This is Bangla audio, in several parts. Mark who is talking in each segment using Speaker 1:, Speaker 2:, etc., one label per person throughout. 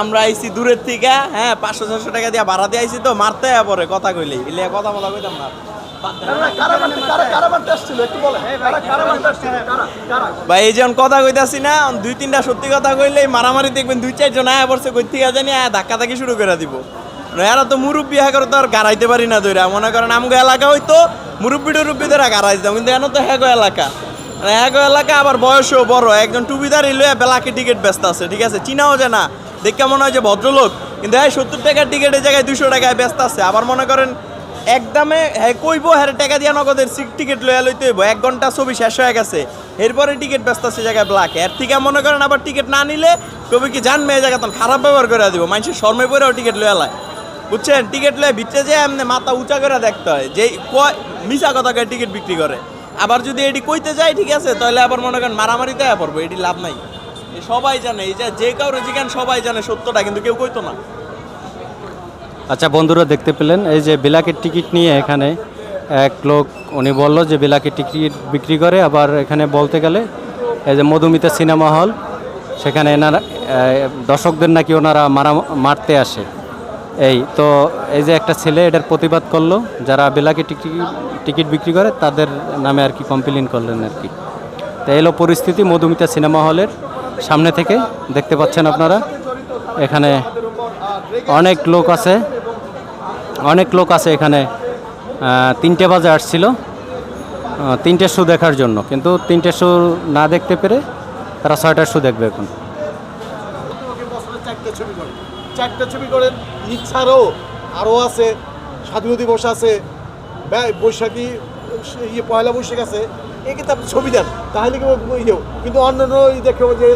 Speaker 1: আমরা আইছি দূরের থেকে হ্যাঁ পাঁচশো ছশো টাকা দিয়ে ভাড়া দিয়ে আইছি তো মারতে পরে কথা কইলে। ইলে কথা বলা কইতাম না ভাই এই যখন কথা কইতাছি না দুই তিনটা সত্যি কথা কইলেই মারামারি দেখবেন দুই চারজন আয়া পড়ছে কই থেকে জানি আয়া ধাক্কা ধাক্কি শুরু করে দিব। এরা তো মুরব্বী হ্যাঁ করে তো আর গাড়াইতে পারি না দইরা মনে করেন আমগো এলাকা হইতো মুরব্বী টুরব্বী ধরা গাড়াই দিতাম কিন্তু এখন তো হ্যাগো এলাকা। মানে হ্যাগো এলাকা আবার বয়সও বড়। একজন টুবিদার লইয়া বেলাকে টিকিট ব্যস্ত আছে, ঠিক আছে? চিনাও যে না। দেখে মনে হয় যে ভদ্রলোক। কিন্তু হ্যাঁ সত্তর টাকার টিকিটের জায়গায় দুশো টাকায় ব্যস্ত আছে। আবার মনে করেন একদমে হ্যাঁ কইবো হ্যাঁ টাকা দিয়া নগদের টিকিট লইয়া লইতে হইব। এক ঘণ্টা ছবি শেষ হয়ে গেছে। এরপরে টিকিট ব্যস্ত আছে জায়গায় ব্ল্যাক এর থেকে মনে করেন আবার টিকিট না নিলে কবি কি জান মেয়ে জায়গা তখন খারাপ ব্যবহার করে দিব। মানুষের শর্মে পরেও টিকিট লইয়া লায়। বুঝছেন? টিকিট লয়ে ভিতরে যে এমনি মাথা উঁচা করে দেখতে হয়। যে কয় মিশা কথা টিকিট বিক্রি করে। আবার যদি এটি কইতে যায়, ঠিক আছে, তাহলে আবার মনে করেন মারামারিতে পড়ব এটি লাভ নাই। সবাই জানে, এই যে কাউরে জিজ্ঞান সবাই জানে সত্যটা, কিন্তু কেউ কইতো না।
Speaker 2: আচ্ছা বন্ধুরা দেখতে পেলেন, এই যে বিলাকের টিকিট নিয়ে এখানে এক লোক, উনি বলল যে বিলাকের টিকিট বিক্রি করে, আবার এখানে বলতে গেলে এই যে মধুমিতা সিনেমা হল, সেখানে এনারা দর্শকদের নাকি ওনারা মারা, মারতে আসে। এই, তো এই যে একটা ছেলে, এটার প্রতিবাদ করল। যারা বিলাকের টিকিট বিক্রি করে, তাদের নামে আর কি কমপ্লেন করলেন আর কি। তো এলো পরিস্থিতি মধুমিতা সিনেমা হলের সামনে থেকে, দেখতে পাচ্ছেন আপনারা। এখানে অনেক লোক আছে, অনেক লোক আছে এখানে। তিনটে বাজে আসছিল তিনটে শো দেখার জন্য। কিন্তু তিনটে শো না দেখতে পেরে তারা ছয়টার শো দেখবে এখন।
Speaker 3: চারটে ছবি করেন। ইচ্ছারও আরও আছে স্বাধীনতা দিবস আছে বৈশাখী ইয়ে পয়লা বৈশাখ আছে। কিন্তু আপনি ছবি দেন তাহলে কি ইয়েও? কিন্তু অন্যান্য ই দেখে যে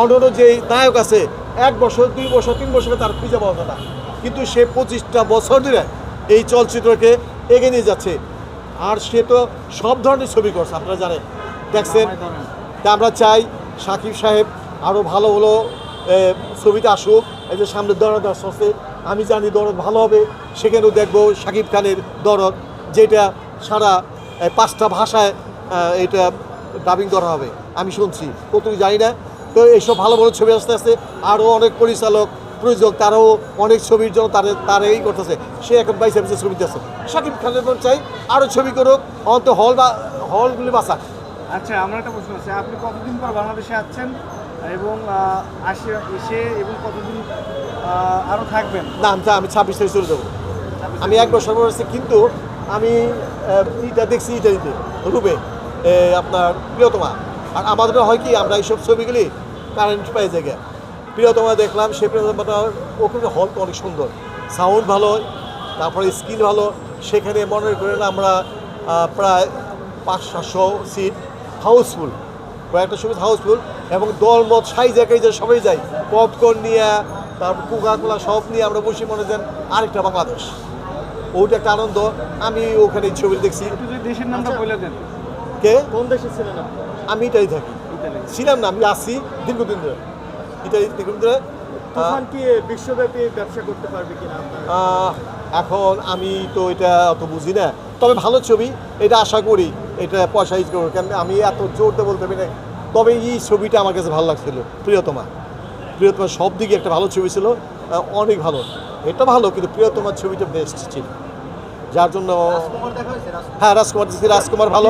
Speaker 3: অন্যান্য যে নায়ক আছে এক বছর দুই বছর তিন বছরে তার খুঁজে পাওয়া কথা কিন্তু সে পঁচিশটা বছর ধরে এই চলচ্চিত্রকে এগিয়ে নিয়ে যাচ্ছে। আর সে তো সব ধরনের ছবি করছে আপনারা জানেন। দেখছেন তা আমরা চাই সাকিব সাহেব আরও ভালো ভালো এ, ছবিতে আসুক, এই যে সামনে দরদ আসছে আমি জানি দরদ ভালো হবে, সেখানেও দেখব সাকিব খানের দরদ, যেটা সারা পাঁচটা ভাষায় এটা ডাবিং করা হবে, আমি শুনছি কতটুকু জানি না। তো এইসব ভালো ভালো ছবি আসতে আসতে আরও অনেক পরিচালক, প্রযোজক, তারাও অনেক ছবির জন্য তারা এই করতেছে। সে এখন বাইসে বাইসে ছবি দিতেছে। সাকিব খানের মন চাই আরও ছবি করুক অন্ত হল বা হলগুলি বাঁচাক।
Speaker 4: আচ্ছা আমার একটা প্রশ্ন আছে। আপনি কতদিন পর বাংলাদেশে আসছেন? এবং আসে এসে এবং কতদিন আরও থাকবেন?
Speaker 3: না আমি আমি ছাব্বিশ তারিখ চলে যাব। আমি এক বছর পর কিন্তু আমি ইটা দেখছি ইটালিতে রুবে আপনার প্রিয়তমা। আর আমাদের হয় কি আমরা এইসব ছবিগুলি কারেন্ট পাই জায়গায়। প্রিয়তমা দেখলাম সে প্রিয়তমাটা ওখানে হল তো অনেক সুন্দর। সাউন্ড ভালো তারপরে স্ক্রিন ভালো। সেখানে মনে করেন আমরা প্রায় পাঁচ সাতশো সিট হাউসফুল কয়েকটা ছবি হাউসফুল এবং দল মত সাই জায়গায় যে সবাই যাই পপকর্ন নিয়ে তারপর কুকা কোলা সব নিয়ে আমরা বসে মনে যান আরেকটা বাংলাদেশ। ওইটা একটা আনন্দ। আমি ওখানে ছবি দেখছি।
Speaker 4: একটু যদি দেশের নামটা বলে দেন।
Speaker 3: কে?
Speaker 4: কোন দেশে ছিলেন আপনি?
Speaker 3: আমি ইটালি থাকি। ছিলাম না আমি আসছি দীর্ঘদিন ধরে। ইটালি দীর্ঘদিন ধরে।
Speaker 4: তুফান কি বিশ্বব্যাপী ব্যবসা করতে পারবে কিনা
Speaker 3: এখন আমি তো এটা অত বুঝি না। তবে ভালো ছবি এটা আশা করি। এটা পয়সা ইউজ করব। কেন আমি এত জোর দিয়ে বলতে পারি না তবে এই ছবিটা আমার কাছে ভালো লাগছিল। প্রিয়তমা। প্রিয়তমা সব দিকে একটা ভালো ছবি ছিল। অনেক ভালো। এটা ভালো কিন্তু প্রিয়তমার ছবিটা বেস্ট ছিল। যার জন্য হ্যাঁ রাজকুমার দেখছি, রাজকুমার ভালো।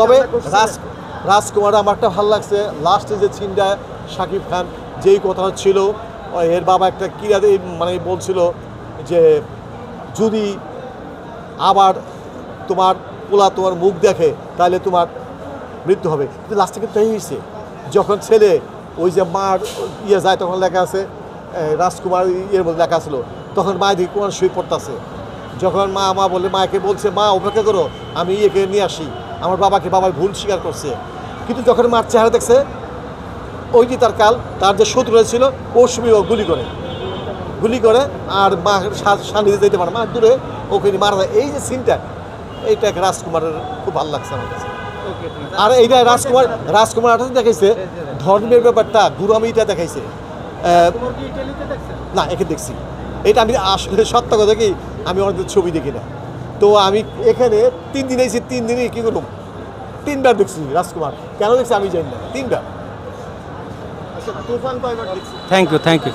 Speaker 3: তবে রাজ রাজকুমার আমারটা ভালো লাগছে। লাস্টে যে সিনটা শাকিব খান যেই কথাটা ছিল এর বাবা একটা কিরা মানে বলছিল যে যদি আবার তোমার পোলা তোমার মুখ দেখে, তাহলে তোমার মৃত্যু হবে। কিন্তু লাস্টে কিন্তু তাই হয়েছে যখন ছেলে, ওই যে মার ইয়ে যায়, তখন লেখা আছে রাজকুমার ইয়ের মধ্যে লেখা ছিল, তখন মায়ের দিকে কোরআন শুয়ে পড়তেছে। যখন মা মা বলে মাকে বলছে, মা, অপেক্ষা করো, আমি ইয়েকে নিয়ে আসি। আমার বাবাকে, বাবার ভুল স্বীকার করছে। কিন্তু যখন মার চেহারা দেখছে, ওই যে তার কাল, তার যে শত্রুরা ছিল ওর সময় ও গুলি করে। গুলি করে, আর মা সান্নিধ্যে যেতে পারে মা দূরে ওখানে মারা যায়। এই যে সিনটা এইটা রাজকুমারের খুব ভালো লাগছে আমার কাছে। আর এইটা রাজকুমার রাজকুমার আঠাশ দেখাইছে ধর্মের ব্যাপারটা গুরামিটা দেখাইছে। না একে দেখছি। এটা আমি আসলে সত্য কথা কি আমি অনেক ছবি দেখি না। তো আমি এখানে তিন দিন এসেছি তিন দিনই কী করুম? তিনবার দেখছি রাজকুমার। কেন দেখছি আমি জানি না তিনবার।
Speaker 4: তুফান কয়বার দেখছি?
Speaker 2: Thank you thank you